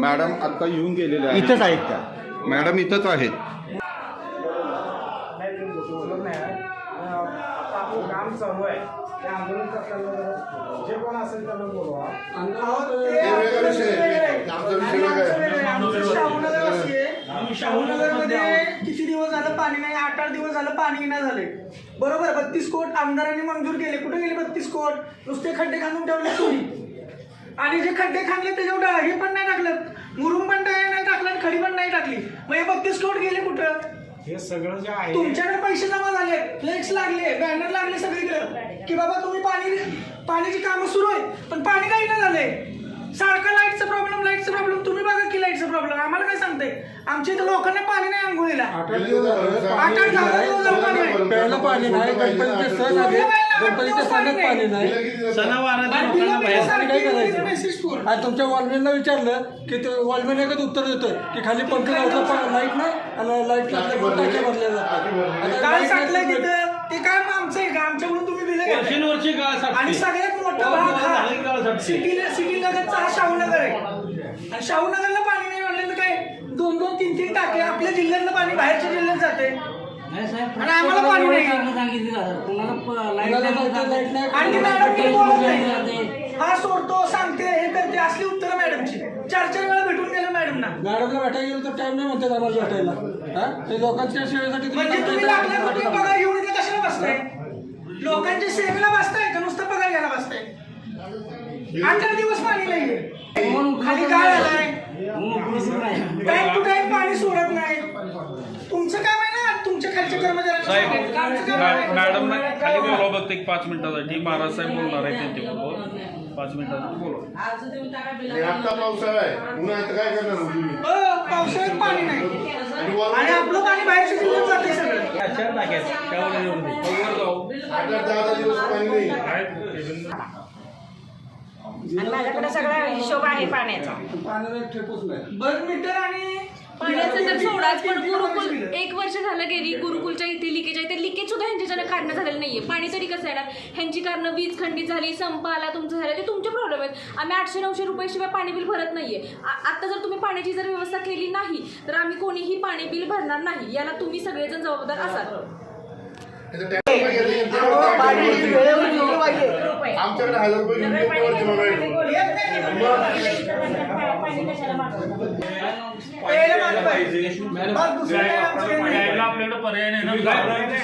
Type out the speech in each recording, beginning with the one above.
Madam आता येऊन गेलेले आहेत. इथंच आहेत का मॅडम इथंच आहेत. काम चालू आहे. ते आंदोलन करताना जरा जे कोण असेल त्यांना बोलवा. शाहूनगरमध्ये किती दिवस झालं पाणी नाही? आठ आठ दिवस झालं पाणी नाही झाले. बरोबर बत्तीस कोट आमदारांनी मंजूर केले. कुठे गेले बत्तीस कोट? नुसते खड्डे खांदून ठेवले तुम्ही. आणि जे खड्डे खांदले त्याच्यावर हे पण नाही टाकलं. मुरुम पण नाही नाही टाकलं आणि खडी पण नाही टाकली. मग हे बत्तीस कोट गेले कुठं? हे सगळं जे आहे तुमच्याकडे पैसे जमा झाले फ्लेक्स लागले बॅनर लागले सगळीकडे. की बाबा तुम्ही पाणी पाण्याची कामं सुरू आहेत पण पाणी काही नाही झाले सारखा लाईटचा प्रॉब्लेम लाईटचा प्रॉब्लेम तुम्ही बघा की लाईटचा प्रॉब्लेम आम्हाला काय सांगते आमच्या इथं लोकांना पाणी नाही आंघोळीला. आठ आठ दिवस पाणी गणपतीच्या सणात पाणी नाही काय करायचं? आणि तुमच्या वॉलमॅनला विचारलं की ते वॉलमॅन एकच उत्तर देतोय की खाली पंख लावला लाइट नाही आणि लाइट लागल्यामुळे काय नाही तिथं? ते काय आमचं आहे का? आमच्याकडून तुम्ही. वर्षानुवर्षी काळ आणि सगळ्यात मोठा भाग हा सिटी सिटी लगतचा हा शाहूनगर आहे. आणि शाहूनगरला पाणी नाही म्हणलं तर काय? दोन दोन तीन तीन टाके. आपल्या जिल्ह्यातलं पाणी बाहेरच्या जिल्ह्यात जाते. आणि आम्हाला पाणी नाही. कुणाला जायचं लाइट नाही आणि मॅडम किती बोलत? नाही. हा सोडतो सांगते हे करते असली उत्तरं मॅडमची. चार चार वेळा भेटून गेलं मॅडमना. मॅडमला भेटायला गेलं तर टाइम नाही म्हणतात आम्हाला भेटायला. हा? ते लोकांच्या सेवेसाठी तुम्ही म्हणजे तुम्ही करताय. कुठे पगार घेऊन इथे कशाला बसताय? लोकांच्या सेवेला बसताय का? नुसतं पगार घ्यायला बसताय? अठरा दिवस पाणी नाहीये. खाली काय आलाय. टाइम टू टाइम पाणी सोडत नाही तुमचं काम आहे ना तुमच्या खालच्या कर्मचाऱ्यांना साहेब मॅडम ना खाली बोलावं बघते एक पाच मिनिटासाठी महाराज साहेब बोलणार आहे त्यांच्याबरोबर पाच मिनिटासाठी बोलवा. आता पावसाळा आहे. उन्हाळ्यात काय करणार तुम्ही? हो, पावसाळ्यात पाणी नाही. आणि आपलं पाणी बाहेरच्या जिल्ह्यात जाते सगळं. त्यावर जाऊ आठ आठ दहा दहा दिवस पाणी नाही. आणि माझ्याकडे सगळा हिशोब आहे पाण्याचा. पाण्याला ठेपूच नाही मीटर आणि पाण्याचं तर सोडाच पण गुरुकुल. एक वर्ष झालं गेली गुरुकुलच्या इथे लिकेज आहे ते लिकेज सुद्धा ह्यांच्याच्यानं काढणं झालेलं नाहीये. पाणी तरी कसं येणार ह्यांची कारणं वीज खंडित झाली संप आला तुमचं झालं ते तुमचे प्रॉब्लेम आहेत. आम्ही आठशे नऊशे रुपये शिवाय पाणी बिल भरत नाहीये. आता जर तुम्ही पाण्याची जर व्यवस्था केली नाही तर आम्ही कोणीही पाणी बिल भरणार नाही. याला तुम्ही सगळेजण जबाबदार असाल. आमच्याकडे हजार रुपये आपल्याकडे पर्याय नाही ना.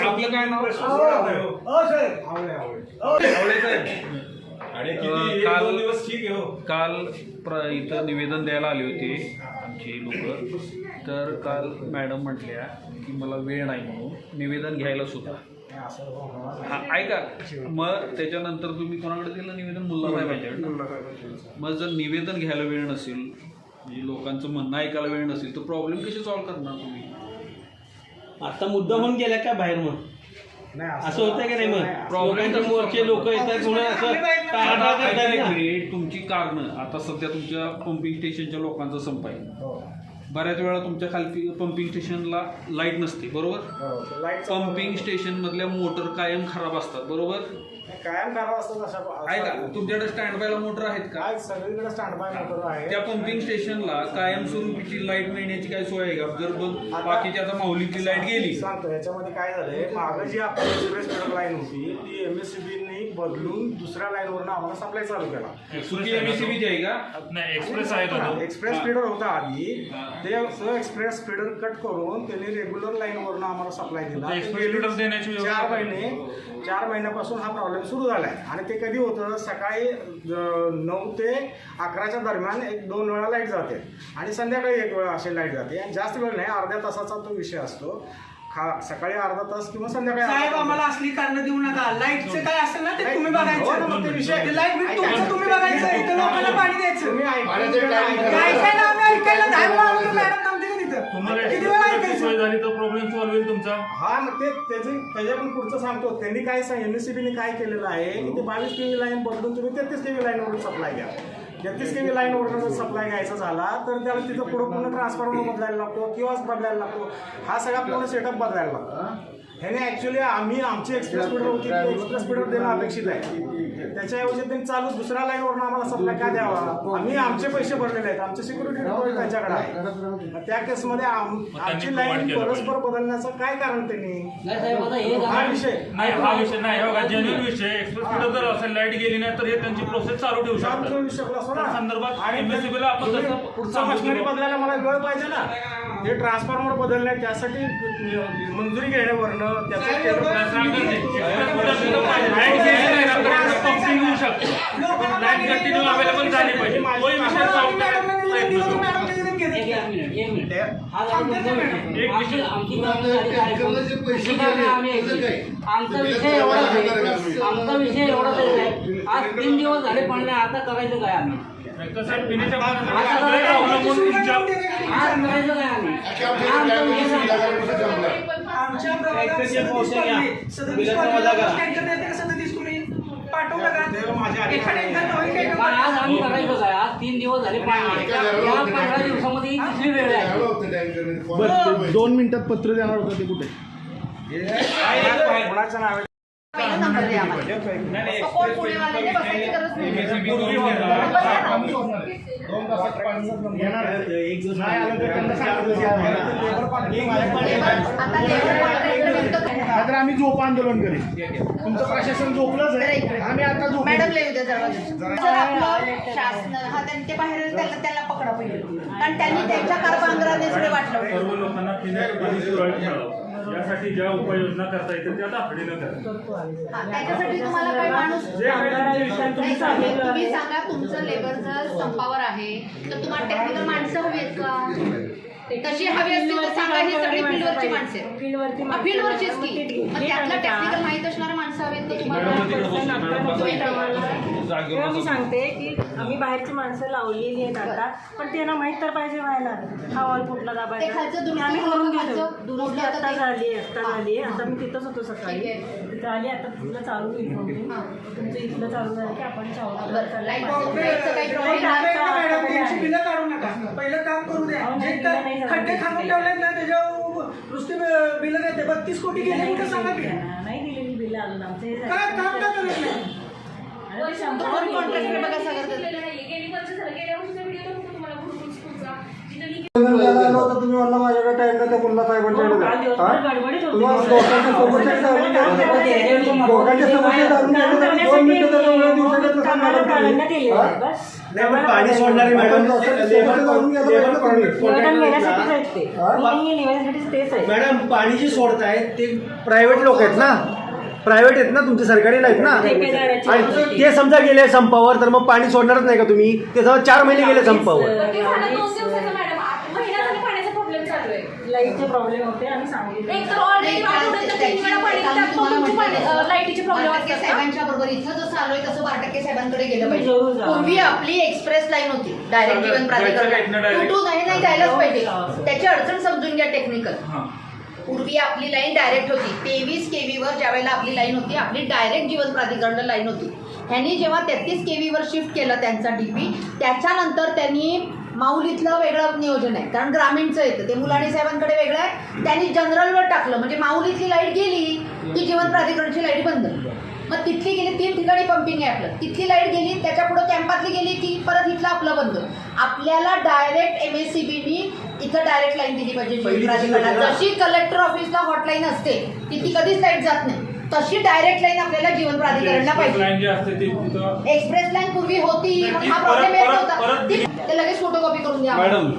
आपलं काय नाव हो, काल काल प्र इथं निवेदन द्यायला आले होते आमची लोक. तर काल मॅडम म्हटल्या की मला वेळ नाही म्हणून निवेदन घ्यायला सुद्धा. हा ऐका. मग त्याच्यानंतर तुम्ही कोणाकडे दिलं निवेदन? मुल्ला साहेबांच्याकडे मग जर निवेदन घ्यायला वेळ नसेल म्हणजे लोकांचं म्हणणं ऐकायला वेळ नसेल तर प्रॉब्लेम कसे सॉल्व्ह करणार तुम्ही? आता मुद्दा होऊन गेला का बाहेर मग? नाही असं होतं की नाही मग? मोर्चे लोक येतात म्हणून असं टाळाटाळ करतात ना. तुमची कारणं आता सध्या तुमच्या पंपिंग स्टेशनच्या लोकांचा संप आहे बऱ्याच वेळा तुमच्या खालती पंपिंग स्टेशनला लाइट नसते बरोबर? लाइट पंपिंग स्टेशन मधल्या मोटर कायम खराब असतात बरोबर? कायम करावं असतं अशा ऐका तुमच्याकडे स्टँड बायला मोटर आहेत का? काय सगळीकडे स्टँड बाय मोटर आहे त्या पंपिंग स्टेशनला कायमस्वरूपीची लाइट मिळण्याची काय सोय आहे का? जर बघ बाकीची आता माऊलीची लाइट गेली. सांगतो याच्यामध्ये काय झालंय मागं जी आपली एक्सप्रेस लाईन होती ती एम एस सी बदलून दुसऱ्या लाईन वरून आम्हाला सप्लाय चालू केला. सुकी एमएसीबीची आहे का? एक्सप्रेस स्पीडवर होता आधी. ते तो एक्सप्रेस फिडर कट करून त्यांनी रेग्युलर लाईनवरून आम्हाला सप्लाय दिला. एक्सप्रेस feeder देण्याची व्यवस्था चार महिने चार महिन्यापासून हा प्रॉब्लेम सुरू झाला आहे आणि ते कधी होतं? सकाळी अं, नऊ ते अकराच्या दरम्यान एक दोन वेळा लाइट जाते. आणि संध्याकाळी एक वेळा अशी लाइट जाते. आणि जास्त वेळ नाही अर्ध्या तासाचा तो विषय असतो. खा सकाळी अर्धा तास किंवा संध्याकाळी अर्धा साहेब तास. आम्हाला असली कारण देऊ नका. लाईटचं काय असेल ना ते तुम्ही हो ना, मग ते बघायचं विषय- ते लाइट बिल तुमचं तुम्ही बघायचं इथं लोकांना पाणी द्यायचं. तुम्ही ऐकून पाण्याचे घ्या, टाइम ऐका. ऐकायला आम्ही ऐकायला दहा वेळा आलो मॅडम थांबते का तिथं. किती वेळा ऐकायचं? झाली तर प्रॉब्लेम सॉल्व्ह होईल तुमचा. हा मग ते त्याचे त्याच्या पण पुढचं सांगतो. त्यांनी काय सांग एमएससीबीने काय केलेलं आहे? की ते बावीस केवी लाईन बदलून तुम्ही तेहतीस केवी लाईनवरून सप्लाय घ्या तेहतीस केवी लाईनवरून जर सप्लाय घ्यायचा झाला तर त्याला तिथं पुढं पूर्ण ट्रान्सफॉर्मर बदलायला लागतो किंवा बदलायला लागतो. हा सगळा पूर्ण सेटअप बदलायला लागतो. ह्याने ऍक्च्युली आम्ही आमची एक्सप्रेस स्पीडर होती एक्सप्रेस स्पीडर देणं अपेक्षित आहे. त्याच्याऐवजी त्यांनी चालू दुसऱ्या लाईनवरून आम्हाला सप्लाय का द्यावा? आम्ही आमचे पैसे भरलेले आहेत. आमचे सिक्युरिटी डिपॉझिट त्यांच्याकडे आहे. त्या केसमध्ये आम- आमची लाईन परस्पर बदलण्याचं काय कारण त्यांनी? हा विषय. नाही हा विषय नाही बघा जेन्युन विषय. एक्सप्रेस जर असेल लाइट गेली नाही तर हे त्यांची प्रोसेस चालू ठेवू शकतात. संदर्भात आणि आपण पुढचं मशिनरी. बदलायला मला वेळ पाहिजे ना. हे ट्रान्सफॉर्मर बदलणे त्यासाठी मंजुरी घेण्यावरनं आमचा विषय एवढाच आहे आमचा विषय एवढाच आहे आज तीन दिवस झाले पण नाही आता करायचं काय आम्ही आमच्या प्रभागात सदतीस पाठवलं का एखाद्या आज तीन दिवस झाले पाणी. नाही. या पंधरा दिवसामध्ये ही. तिसरी वेळ आहे. दोन मिनिटात पत्र देणार होतं ते कुठे? तर आम्ही झोप आंदोलन करेल तुमचं प्रशासन झोपलंच आहे आम्ही आता झोप मॅडम जर आपलं शासन हा त्यांनी ते बाहेर त्याला त्याला पकडा पहिले कारण त्यांनी त्यांच्या कारभाराने सगळे वाटलं यासाठी ज्या उपाययोजना करता येतील त्या तातडीनं करा. हा, त्याच्यासाठी तुम्हाला काही माणूस जे काही तुमचे- नाही सांगेल. तुम्ही सांगा तुमचं लेबर जर संपावर आहे तर तुम्हाला टेक्निकल माणसं हवी आहेत का? तशी हवी असतील तर सांगा ही सगळी फील्डवरची माणसं. फील्डवरचीच की. मग त्यातलं टेक्निकल माहीत असणारे माणसं हवेत का तुम्हाला मी सांगते की आम्ही बाहेरची माणसं लावलेली आहेत आता. पण त्यांना माहीत तर पाहिजे व्हायला हा वॉल कुठला ते दाबायचा आम्ही झालं करून का घेतो? दुरुस्त आता झाली आत्ता हा. झाली आता मी तिथंच होतो सकाळी. तिथं आली आता तुला चालू होईल. हा. तुमचं इथलं चालू झालं की आपण चालू. आता- पहिलं काम करू द्या. खड्डे खाणून ठेवलेत ना त्याच्यावर नुसते बिलं देते बत्तीस कोटी गेले कुठं सांगा की नाही दिलेली बिल अजून आमचं. काय काम का करत नाही आणि ते शंभर दोन बिल contract दिलेलं बघा सगळं. दिलेलं नाहीये. गेली वर्ष झालं गेल्या वर्षीचा व्हिडिओ होता तुम्हाला गुरुकुल स्कूलचा जिथं लिखित तुम्ही म्हणला माझ्याकडे टाइम नाही त्या मुल्ला साहेबांच्याकडे हो, हा? मॅडम हा? पाणी सोडणारी आपण लोकांच्या समस्या जाणून घ्यायला पाहिजे. पाणी. निवेदन घेण्यासाठीच आहेत ते. हा? मी निवेदनासाठी तेच आहे मॅडम पाणी जी सोडताय ते प्रायव्हेट लोक आहेत ना? प्रायव्हेट आहेत ना तुमचे? सरकारी नाहीत ना? ठेकेदाराची आणि. ते समजा गेले संपावर तर मग पाणी सोडणारच नाही का तुम्ही? ते जवळ चार महिने गेले संपावर ते झालं दोन दिवसाचं मॅडम महिना झाला पाण्याचा प्रॉब्लेम चालू आहे लाईटचे प्रॉब्लेम होते आणि सांगितलं. एक तर ऑलरेडी तीन वेळा पाणी टाकतो, तुमची पाणी- अं, लाईटीचे प्रॉब्लेम टक्के असतात का? साहेबांच्या बरोबर. इथं जसं आलोय तसं बारा टक्के साहेबांकडे गेलं जरूर पाहिजे. जा. पूर्वी आपली एक्सप्रेस लाईन होती. डायरेक्ट जीवन जायचं का इथनं प्राधिकरण direct? टू नाही नाही जायलाच पाहिजे. त्याची अडचण समजून घ्या टेक्निकल पूर्वी आपली लाईन डायरेक्ट होती. तेवीस केवीवर ज्या वेळेला आपली लाईन होती आपली डायरेक्ट जीवन प्राधिकरण लाईन होती. ह्यांनी जेव्हा तेहतीस केवीवर शिफ्ट केलं त्यांचा डीपी त्याच्यानंतर त्यांनी माऊलीतलं वेगळं नियोजन आहे. कारण ग्रामीणचं येतं. ते मुलाणी साहेबांकडे वेगळं आहे. त्यांनी जनरलवर टाकलं. म्हणजे माऊलीतली लाइट गेली की जीवन प्राधिकरणची लाइट बंद. मग तिथली गेली तीन ठिकाणी पंपिंग आहे आपलं. तिथली लाइट गेली त्याच्या पुढे कॅम्पातली गेली की परत इथलं आपलं बंद. आपल्याला डायरेक्ट एम एस सी बीनी इथं डायरेक्ट लाईन दिली पाहिजे. जशी कलेक्टर ऑफिसला हॉटलाईन असते की ती कधीच लाइट जात नाही. तशी डायरेक्ट लाईन आपल्याला जीवन प्राधिकरणला पाहिजे. लाईन जी असते ती तिथं एक्सप्रेस लाईन पूर्वी होती हा प्रॉब्लेम येत होता ते लगेच फोटोकॉपी करून द्या. मॅडम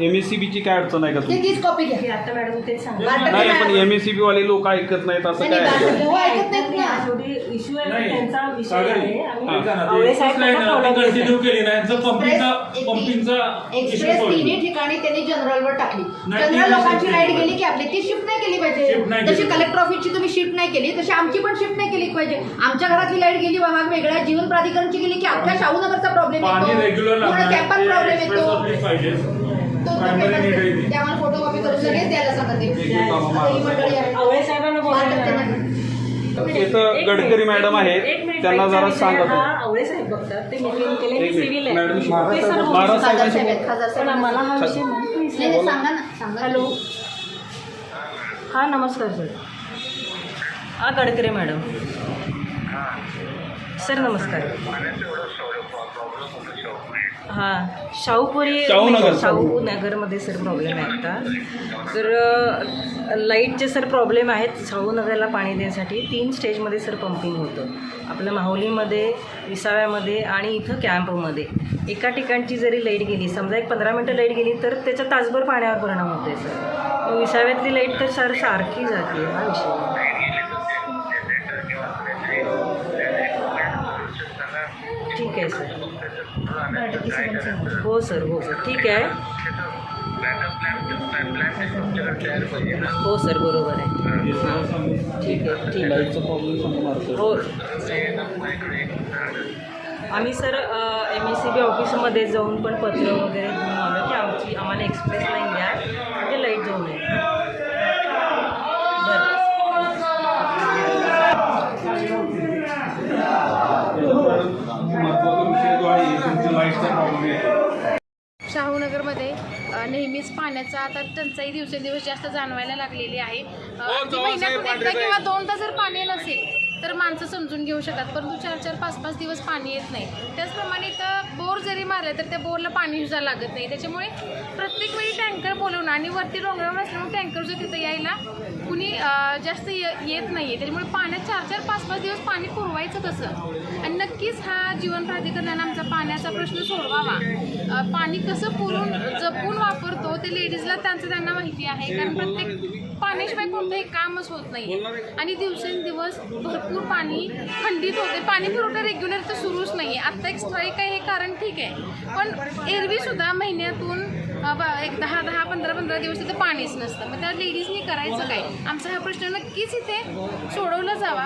एम एस सी बीची काय अडचण आहे का ते तुमची? तीच कॉपी घ्या. आता मॅडम तेच सांगा. नाही पण एम एस सी बी वाले लोक ऐकत नाहीत असं काय? आहे? हो, ऐकत नाहीत ना. शेवटी इश्यू आहे नाही. त्यांचा विषय सागर, आहे. आम्ही हा. आवळे साहेब त्याचा follow करतात. कंटिन्यू केली नाही यांचं पंपिंगचा एक्सप्रेस पंपिंगचा एक्सप्रेस तिन्ही ठिकाणी त्यांनी जनरलवर टाकली. नाही, जनरल ती लोकांची नाही गेली की आपली ती शिफ्ट नाही केली नाही पाहिजे केली. जशी कलेक्टर ऑफिसची तुम्ही शिफ्ट नाही केली तशी आमची पण शिफ्ट नाही केली पाहिजे. आमच्या घरातली लाइट गेली भाग वेगळा जीवन प्राधिकरणची गेली की अख्ख्या शाहूनगरचा प्रॉब्लेम पाणी येतो. रेग्युलर पूर्ण लागणार कॅम्पात ते प्रॉब्लेम येतो. पाहिजे. तो. करून लगेच द्यायला ही गडकरी मॅडम आहेत त्यांना. जरा सांगा हा आवळे साहेब बघतात ते सिव्हिल आहे. आम्हाला हा विषय माहीत सांगा ना सांगा हॅलो. हा नमस्कार सर. हा गडकरे मॅडम. सर नमस्कार. हां शाहूपुरी शाहूनगर. शाहू नगरमध्ये सर प्रॉब्लेम आहे आता. तर लाईटचे सर प्रॉब्लेम आहेत शाहूनगरला पाणी देण्यासाठी. तीन स्टेजमध्ये सर पंपिंग होतं. आपल्या माहुलीमध्ये विसाव्यामध्ये आणि इथं कॅम्पमध्ये एका ठिकाणची जरी लाइट गेली समजा एक पंधरा मिनटं लाइट गेली तर त्याचा तासभर पाण्यावर परिणाम होतो आहे सर विसाव्यातली लाइट तर सर सारखी जाते हा विषय आहे. ठीक आहे सर हो सर हो सर. ठीक आहे. हो सर बरोबर आहे. ठीक आहे ठीक आहे. हो. आम्ही sir M S C B ऑफिसमध्ये जाऊन पण पत्र वगैरे देऊन आलो की आमची आम्हाला एक्सप्रेस लाईन द्या. म्हणजे लाइट जाऊन येईल बरं महत्त्वाचा विषय जो आहे तुमच्या लाईटचा प्रॉब्लेम आहे अ, नेहमीच पाण्याचा आता टंचाई दिवसेंदिवस जास्त जाणवायला लागलेली आहे. महिन्यातून एकदा किंवा दोनदा जर पाणी नसेल तर माणसं समजून घेऊ शकतात. परंतु चार चार पाच पाच दिवस पाणी येत नाही. त्याचप्रमाणे इथं बोर जरी मारले तर त्या बोरला पाणी सुद्धा लागत नाही. त्याच्यामुळे प्रत्येक वेळी टँकर बोलवणं आणि वरती डोंगरावर असल्यामुळे टँकरचं तिथं यायला कुणी जास्त ये- येत नाही आहे त्याच्यामुळे पाण्यात चार चार पाच पाच दिवस पाणी पुरवायचं कसं? आणि नक्कीच हा जीवन प्राधिकरणानं आमचा पाण्याचा प्रश्न सोडवावा. पाणी कसं पुरून जपून वापरतो ते लेडीजला त्यांचं त्यांना माहिती आहे. कारण प्रत्येक पाण्याशिवाय कोणतंही कामच होत नाही. आणि दिवसेंदिवस भरपूर पाणी खंडित होते. पाणी पुरवठा रेग्युलर तर सुरूच नाही आहे आत्ता एक स्ट्राईक आहे हे कारण ठीक आहे. पण एरवी सुद्धा महिन्यातून एक दहा दहा पंधरा पंधरा दिवस तिथं पाणीच नसतं. मग त्या लेडीजनी करायचं काय? आमचा हा प्रश्न नक्कीच इथे सोडवला जावा.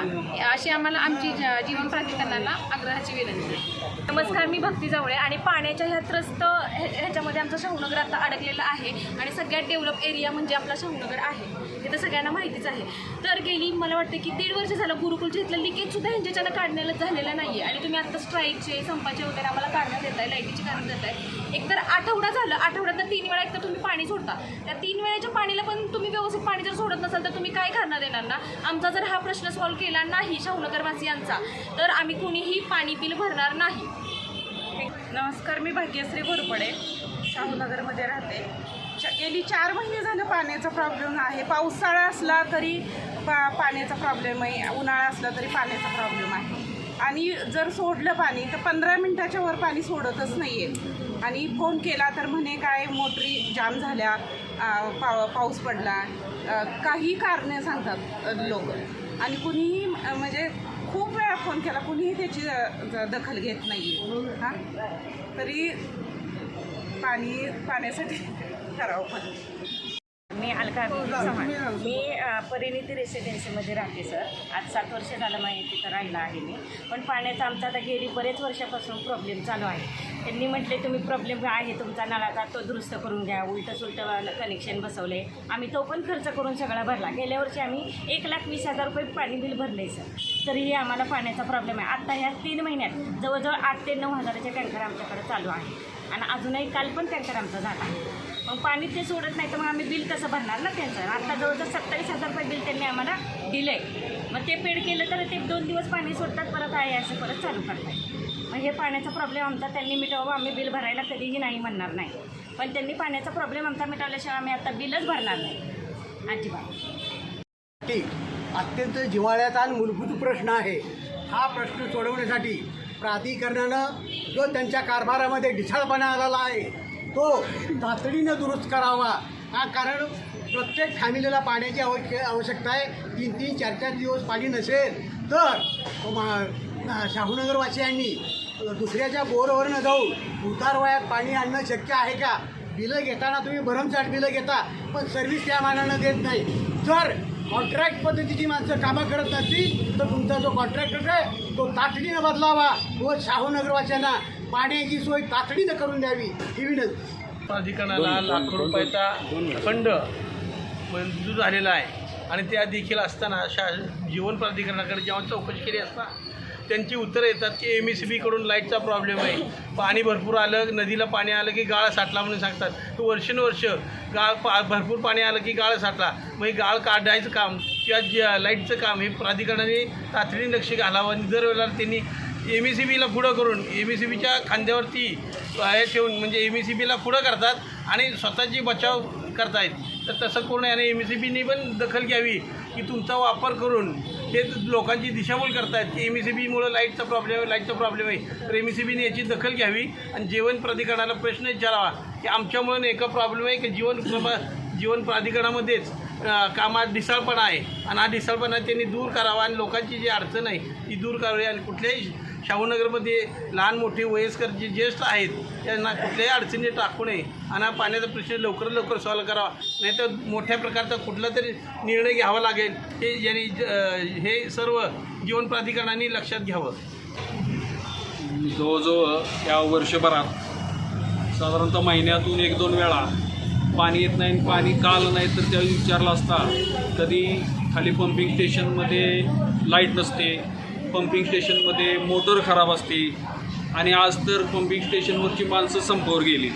अशी आम्हाला आमची जीवन प्राधिकरणाला आग्रहाची विनंती आहे. नमस्कार मी भक्ती जावळे आणि पाण्याच्या ह्या त्रस्त ह्याच्यामध्ये आमचं शाहूनगर आता अडकलेलं आहे आणि सगळ्यात डेव्हलप एरिया म्हणजे आपला शाहूनगर आहे. हे तर सगळ्यांना माहितीच आहे. तर गेली मला वाटतं की दीड वर्ष झालं गुरुकुलच्या इथलं लिकेज सुद्धा ह्यांच्याच्यानं काढण्याला झालेलं नाही आहे आणि तुम्ही आता स्ट्राईकचे संपाचे वगैरे आम्हाला काढण्यात येत आहे लाईटीची काढण्यात देत आहे एकतर आठवडा झालं आठवड्यात तीन वेळा एकतर तुम्ही पाणी सोडता. त्या तीन वेळेच्या पाणीला पण तुम्ही व्यवस्थित पाणी जर सोडत नसाल तर तुम्ही काय करणार देणार ना आमचा जर हा प्रश्न सॉल्व्ह केला नाही शाहूनगरवासियांचा तर आम्ही कुणीही पाणी बिल भरणार नाही. नमस्कार मी भाग्यश्री घोरपडे शाहूनगरमध्ये राहते. गेली चार महिने झालं पाण्याचा प्रॉब्लेम आहे. पावसाळा असला तरी पा पाण्याचा प्रॉब्लेम आहे. उन्हाळा असला तरी पाण्याचा प्रॉब्लेम आहे. आणि जर सोडलं पाणी तर पंधरा मिनटाच्या वर पाणी सोडतच नाही आहे आणि फोन केला तर म्हणे काय मोटरी जाम झाल्या पाव पाऊस पडला. काही कारणे सांगतात लोक. आणि कुणीही म्हणजे खूप वेळा फोन केला कुणीही त्याची दखल घेत नाही हां? तरी पाणी पाण्यासाठी करावं पण. मी अलका चव्हाण. मी परिणिती रेसिडेन्सीमध्ये राहते सर आज सात वर्ष झालं माझ्या तिथं राहिला आहे मी. पण पाण्याचा आमचा आता गेली बरेच वर्षापासून प्रॉब्लेम चालू आहे. त्यांनी म्हटले तुम्ही प्रॉब्लेम आहे तुमचा नळाचा तो दुरुस्त करून घ्या. उलटं सुलटं कनेक्शन बसवले आम्ही तो पण खर्च करून सगळा भरला. गेल्या वर्षी आम्ही एक लाख वीस हजार रुपये पाणी बिल भरले सर तरीही आम्हाला पाण्याचा प्रॉब्लेम आहे. आत्ता ह्या तीन महिन्यात जवळजवळ आठ ते नऊ हजाराचे टँकर आमच्याकडे चालू आहे. आणि अजूनही काल पण टँकर आमचा झाला आहे. मग पाणी ते सोडत नाही तर मग आम्ही बिल कसं भरणार ना त्यांचं? आता जवळजवळ सत्तावीस हजार रुपये बिल त्यांनी आम्हाला दिलं आहे मग ते पेड केलं तर ते दोन दिवस पाणी सोडतात परत आहे असं परत चालू करतात मग हे पाण्याचा प्रॉब्लेम आमचा त्यांनी मिटवावं आम्ही बिल भरायला कधीही नाही म्हणणार नाही. पण त्यांनी पाण्याचा प्रॉब्लेम आमचा मिटवल्याशिवाय आम्ही आता बिलच भरणार नाही. अजिबात. अत्यंत जिव्हाळ्याचा आणि मूलभूत प्रश्न आहे. हा प्रश्न सोडवण्यासाठी प्राधिकरणानं जो त्यांच्या कारभारामध्ये ढिसाळपणा आलेला आहे तो तातडीनं दुरुस्त करावा. हा कारण प्रत्येक फॅमिलीला पाण्याची आवश्य आवश्यकता आहे. तीन तीन चार चार दिवस पाणी नसेल तर मा- शाहूनगरवासियांनी दुसऱ्याच्या बोरवर न जाऊन उतारवयात पाणी आणणं शक्य आहे का? बिलं घेताना तुम्ही भरमसाठ बिलं घेता पण सर्व्हिस त्या मानानं देत नाही. जर कॉन्ट्रॅक्ट पद्धतीची माणसं कामं करत नसतील तर तुमचा जो कॉन्ट्रॅक्टर आहे तो तातडीनं बदलावा व शाहूनगरवासियांना पाण्याची सोय तातडीनं करून द्यावी ही विनंती. प्राधिकरणाला लाखो रुपयाचा फंड मंजूर झालेला आहे. आणि त्या देखील असताना शा जीवन प्राधिकरणाकडे जेव्हा चौकशी केली असता त्यांची उत्तरं येतात की एम एस बी कडून लाईटचा प्रॉब्लेम आहे. पाणी भरपूर आलं नदीला पाणी आलं की गाळ साठला म्हणून सांगतात. तो वर्षानुवर्ष गाळ पा भरपूर पाणी आलं की गाळ साठला. मग हे गाळ काढायचं काम किंवा जे लाईटचं काम हे प्राधिकरणाने तातडीने लक्ष घालावं. आणि दर वेळेला त्यांनी एम ई सी बीला पुढं करून एम ई सी बीच्या खांद्यावरती हे ठेवून म्हणजे एम ई सी बीला पुढं करतात आणि स्वतःची बचाव करतायत. तर तसं करून आणि एम ई सी बीने पण दखल घ्यावी की तुमचा वापर करून हे लोकांची दिशाभूल करतायत की एम ई सी बीमुळं लाईटचा प्रॉब्लेम आहे लाईटचा प्रॉब्लेम आहे. तर एम ई सी बीने याची दखल घ्यावी आणि जीवन प्राधिकरणाला प्रश्न विचारावा की आमच्यामुळं एका प्रॉब्लेम आहे की जीवन प्रमा जीवन प्राधिकरणामध्येच कामात ढिसाळपणा आहे. आणि हा ढिसाळपणा त्यांनी दूर करावा आणि लोकांची जी अडचण आहे ती दूर करावी आणि कुठल्याही शाहूनगरमध्ये लहान मोठे वयस्कर जे ज्येष्ठ आहेत त्यांना कुठल्याही अडचणी टाकू नये आणि हा पाण्याचा प्रश्न लवकर लवकर सॉल्व करावा. नाहीतर मोठ्या प्रकारचा कुठला तरी निर्णय घ्यावा लागेल. हे यांनी ज- हे सर्व जीवन प्राधिकरणाने लक्षात घ्यावं. जवळजवळ या वर्षभरात साधारणतः महिन्यातून एक दोन वेळा पाणी येत नाही आणि पाणी काल नाही तर त्यावेळी विचारलं असता कधी खाली पंपिंग स्टेशनमध्ये लाइट नसते पंपिंग स्टेशनमध्ये मोटर खराब असते आणि आज तर पंपिंग स्टेशनवरची माणसं संपावर गेली.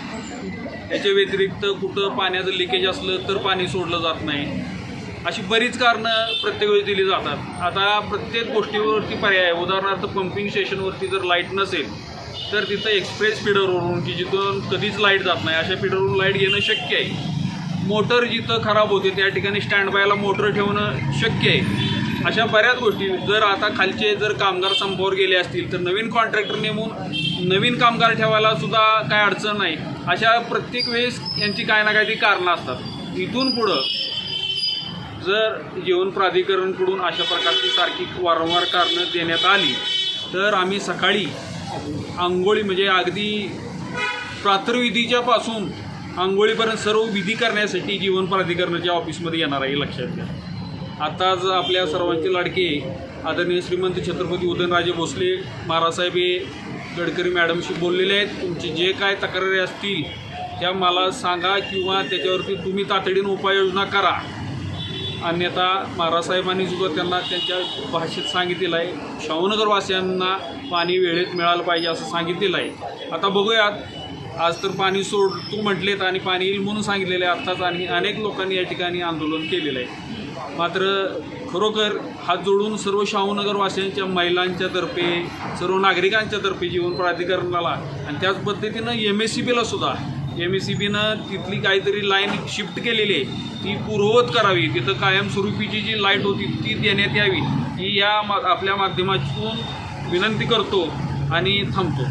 याच्या व्यतिरिक्त कुठं पाण्याचं लिकेज असलं तर पाणी सोडलं जात नाही. अशी बरीच कारणं प्रत्येक वेळी दिली जातात. आता प्रत्येक गोष्टीवरती पर्याय आहे. उदाहरणार्थ पंपिंग स्टेशनवरती जर लाइट नसेल तर तिथं एक्सप्रेस फिडरवरून की जिथून कधीच लाइट जात नाही. अशा फिडरवरून लाइट घेणं शक्य आहे. मोटर जिथं खराब होते त्या ठिकाणी स्टँड बायला मोटर ठेवणं शक्य आहे. अशा बऱ्याच गोष्टी. जर आता खालचे जर कामगार संपावर गेले असतील तर नवीन कॉन्ट्रॅक्टर नेमून नवीन कामगार ठेवायला सुद्धा काय अडचण नाही. अशा प्रत्येक वेळेस यांची काय ना काहीतरी कारणं असतात. इथून पुढं जर जीवन प्राधिकरणकडून अशा प्रकारची सारखी वारंवार कारणं देण्यात आली तर आम्ही सकाळी आंघोळी म्हणजे अगदी प्रातर्विधीच्या पासून आंघोळीपर्यंत सर्व विधी करण्यासाठी जीवन प्राधिकरणाच्या ऑफिसमध्ये येणार आहे लक्षात घ्या. आताच आपल्या सर्वांचे लाडके आदरणीय श्रीमंत छत्रपती उदयनराजे भोसले महाराजसाहेब हे गडकरी मॅडमशी बोललेले आहेत. तुमचे जे काय तक्रारी असतील त्या मला सांगा किंवा त्याच्यावरती तुम्ही तातडीनं उपाययोजना करा. अन्यथा महाराजसाहेबांनी सुद्धा त्यांना त्यांच्या भाषेत सांगितलेलं आहे. शाहूनगरवासियांना पाणी वेळेत मिळालं पाहिजे असं सांगितलेलं आहे. आता बघूयात. आज तर पाणी सोड तू म्हटलेत आणि पाणी येईल म्हणून सांगितलेलं आहे. आत्ताच आणि अनेक लोकांनी या ठिकाणी आंदोलन केलेलं आहे. मात्र खरोखर हात जोडून सर्व शाहूनगरवासियांच्या महिलांच्या तर्फे सर्व नागरिकांच्या तर्फे जीवन प्राधिकरणाला आणि त्याच पद्धतीनं एम एस सी बीला सुद्धा एम एस सी बीनं तिथली काहीतरी लाईन शिफ्ट केलेली आहे ती पूर्ववत करावी. तिथं कायमस्वरूपीची जी लाइट होती ती देण्यात यावी. ही या मा आपल्या माध्यमातून विनंती करतो आणि थांबतो.